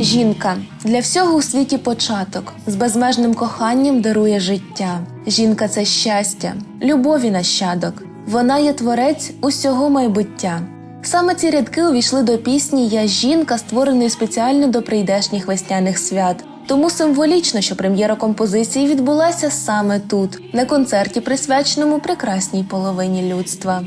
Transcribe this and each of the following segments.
Жінка для всього у світі початок з безмежним коханням дарує життя. Жінка це щастя, любові нащадок. Вона є творець усього майбуття. Саме ці рядки увійшли до пісні Я жінка, створеної спеціально до прийдешніх весняних свят. Тому символічно, що прем'єра композиції відбулася саме тут, на концерті, присвяченому прекрасній половині людства.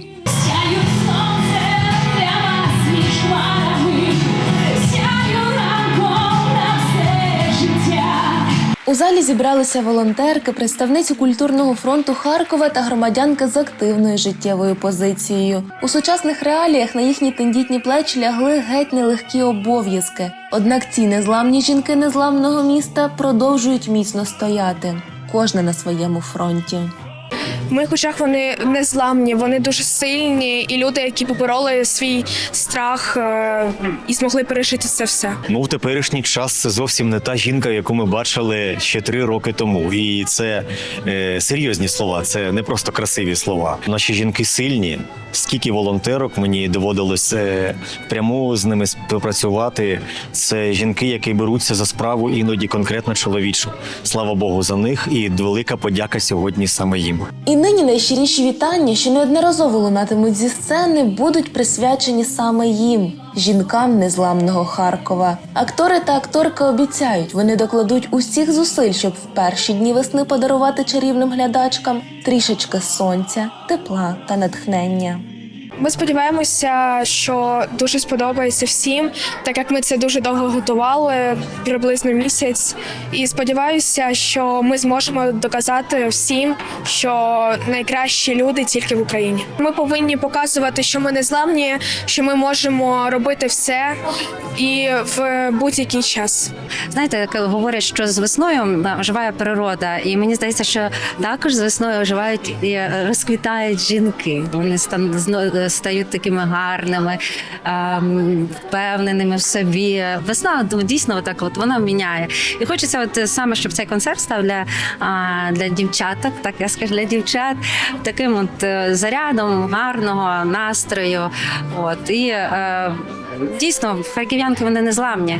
У залі зібралися волонтерки, представниці культурного фронту Харкова та громадянки з активною життєвою позицією. У сучасних реаліях на їхні тендітні плечі лягли геть нелегкі обов'язки. Однак ці незламні жінки незламного міста продовжують міцно стояти, кожна на своєму фронті. В моїх очах вони незламні, вони дуже сильні, і люди, які побороли свій страх е, і змогли пережити це все. Ну, в теперішній час це зовсім не та жінка, яку ми бачили ще три роки тому. І це е, серйозні слова, це не просто красиві слова. Наші жінки сильні. Скільки волонтерок мені доводилось е, прямо з ними співпрацювати. Це жінки, які беруться за справу іноді конкретно чоловічу. Слава Богу за них і велика подяка сьогодні саме їм. Нині найщиріші вітання, що неодноразово лунатимуть зі сцени, будуть присвячені саме їм, жінкам незламного Харкова. Актори та акторки обіцяють, вони докладуть усіх зусиль, щоб в перші дні весни подарувати чарівним глядачкам трішечки сонця, тепла та натхнення. Ми сподіваємося, що дуже сподобається всім, так як ми це дуже довго готували, приблизно місяць. І сподіваюся, що ми зможемо доказати всім, що найкращі люди тільки в Україні. Ми повинні показувати, що ми не зламні, що ми можемо робити все і в будь-який час. Знаєте, говорять, що з весною оживає природа, і мені здається, що також з весною оживають і розквітають жінки. Вони стан- стають такими гарними, ем, впевненими в собі. Весна ну, дійсно так, от вона міняє. І хочеться, от саме, щоб цей концерт став для, для дівчаток, так я скажу, для дівчат, таким от е, зарядом гарного настрою. От і е, дійсно харків'янки вони незламні.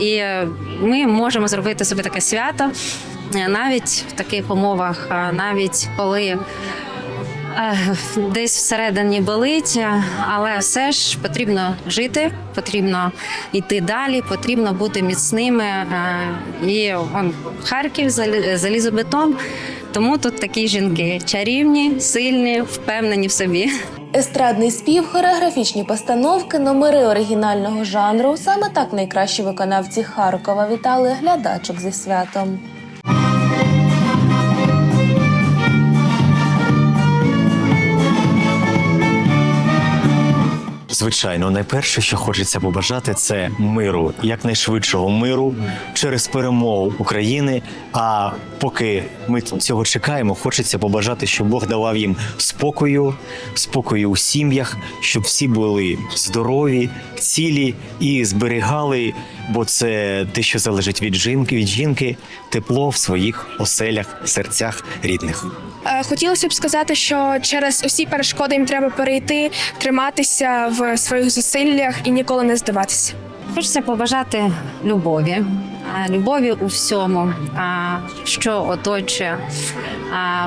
І е, ми можемо зробити собі таке свято навіть в таких умовах, навіть коли десь всередині болить, е, але все ж потрібно жити, потрібно йти далі, потрібно бути міцними. е, І он Харків залі- залізобетон. Тому тут такі жінки чарівні, сильні, впевнені в собі. Естрадний спів, хореографічні постановки, номери оригінального жанру. Саме так найкращі виконавці Харкова вітали глядачок зі святом. Звичайно, найперше, що хочеться побажати, це миру, якнайшвидшого миру через перемогу України. А поки ми цього чекаємо, хочеться побажати, щоб Бог давав їм спокою, спокою у сім'ях, щоб всі були здорові, цілі і зберігали, бо це те, що залежить від жінки, від жінки, тепло в своїх оселях, серцях рідних. Е, Хотілося б сказати, що через усі перешкоди їм треба перейти, триматися в своїх зусиллях і ніколи не здаватися. Хочеться побажати любові, любові у всьому, що оточує,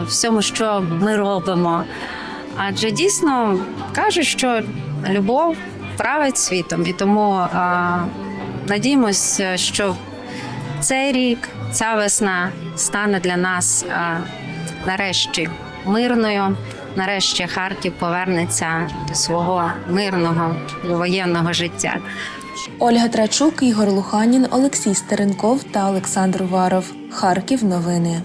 всьому, що ми робимо. Адже дійсно кажуть, що любов править світом, і тому а, надіємося, що цей рік, ця весна стане для нас а, нарешті мирною. Нарешті Харків повернеться до свого мирного воєнного життя. Ольга Трачук, Ігор Луханін, Олексій Стеренков та Олександр Варов. Харків. Новини.